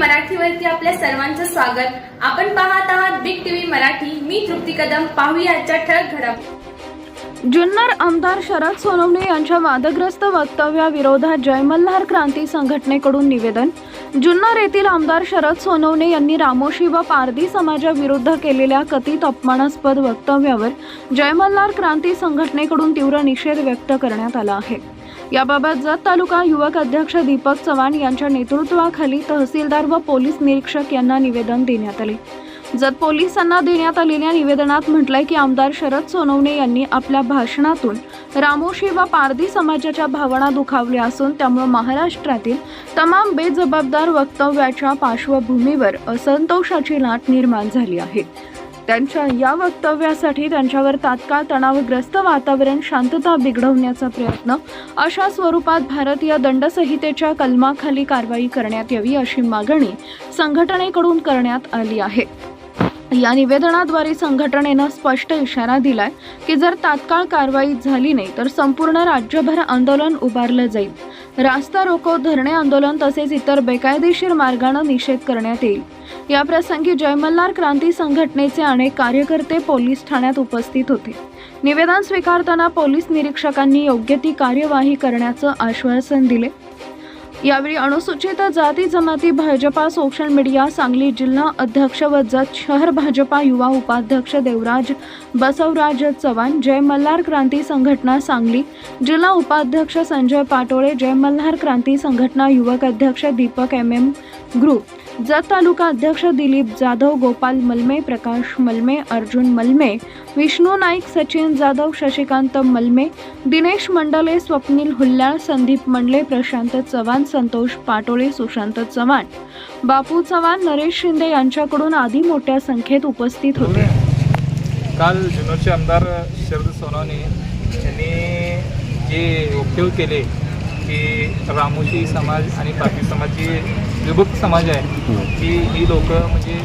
मराठीवरती आपल्या सर्वांचं स्वागत. आपण पाहत आहात बिग टीव्ही मराठी. मी तृप्ती कदम. पाहूया आजच्या ठळक घडामोडी. जुन्नर आमदार शरद सोनवणे यांच्या वादग्रस्त वक्तव्याविरोधात जय मल्हार क्रांती संघटनेकडून निवेदन. जुन्नर येथील आमदार शरद सोनवणे यांनी रामोशी व पारधी समाजाविरुद्ध केलेल्या कथित अपमानास्पद वक्तव्यावर जयमल्हार क्रांती संघटनेकडून तीव्र निषेध व्यक्त करण्यात आला आहे. याबाबत जत तालुका युवक अध्यक्ष दीपक चव्हाण यांच्या नेतृत्वाखाली तहसीलदार व पोलीस निरीक्षक यांना निवेदन देण्यात आले. जत पोलिसांना देण्यात आलेल्या निवेदनात म्हटलंय की आमदार शरद सोनवणे यांनी आपल्या भाषणातून रामोशी व पारधी समाजाच्या भावना दुखावल्या असून त्यामुळे महाराष्ट्रातील तमाम बेजबाबदार वक्तव्याच्या पार्श्वभूमीवर असंतोषाची लाट निर्माण झाली आहे. त्यांच्या या वक्तव्यासाठी त्यांच्यावर तात्काळ तणावग्रस्त वातावरण शांतता बिघडवण्याचा प्रयत्न अशा स्वरूपात भारतीय दंडसंहितेच्या कलमाखाली कारवाई करण्यात यावी अशी मागणी संघटनेकडून करण्यात आली आहे. या निवेदनाद्वारे संघटनेनं स्पष्ट इशारा दिलाय की जर तात्काळ कारवाई झाली नाही तर संपूर्ण राज्यभर आंदोलन उभारलं जाईल. रास्ता रोको धरणे आंदोलन तसेच इतर बेकायदेशीर मार्गानं निषेध करण्यात येईल. या प्रसंगी क्रांती संघटनेचे अनेक कार्यकर्ते पोलीस ठाण्यात उपस्थित होते. निवेदन स्वीकारताना पोलीस निरीक्षकांनी योग्य ती कार्यवाही करण्याचं आश्वासन दिले. यावेळी अनुसूचित जाती जमाती भाजपा सोशल मीडिया सांगली जिल्हा अध्यक्ष व जत शहर भाजपा युवा उपाध्यक्ष देवराज बसवराज चव्हाण जय मल्हार क्रांती संघटना सांगली जिल्हा उपाध्यक्ष संजय पाटोळे जय मल्हार क्रांती संघटना युवक अध्यक्ष Deepak M M group Jath तालुका अध्यक्ष दिलीप जाधव गोपाल मलमे प्रकाश मलमे अर्जुन मलमे विष्णू नाईक सचिन जाधव शशिकांत मलमे दिनेश मंडले स्वप्नील हुल्लाळ संदीप मंडले प्रशांत चव्हाण संतोष पाटोळे सुशांत चव्हाण. बापू चव्हाण नरेश शिंदे यांच्याकडून आधी मोठ्या संख्येत उपस्थित होते. काल जुनोचे आमदार शरद सोनवणे यांनी जे वक्तव्य केले की रामोशी समाज आणि पारधी समाज जी विभक्त समाज आहे की ही लोक म्हणजे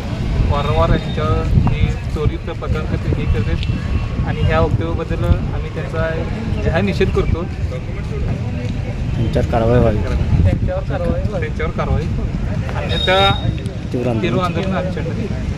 वारंवार यांच्यावर हे चोरीचं पदार्थ करते हे करतात. आणि ह्या वक्तव्याबद्दल आम्ही त्याचा जाहीर निषेध करतो. त्यांच्यावर कारवाई व्हावी. त्यांच्यावर कारवाई त्यांच्यावर कारवाई अन्यथा तीव्र आंदोलन. तीव्र आंदोलन आमच्याकडे.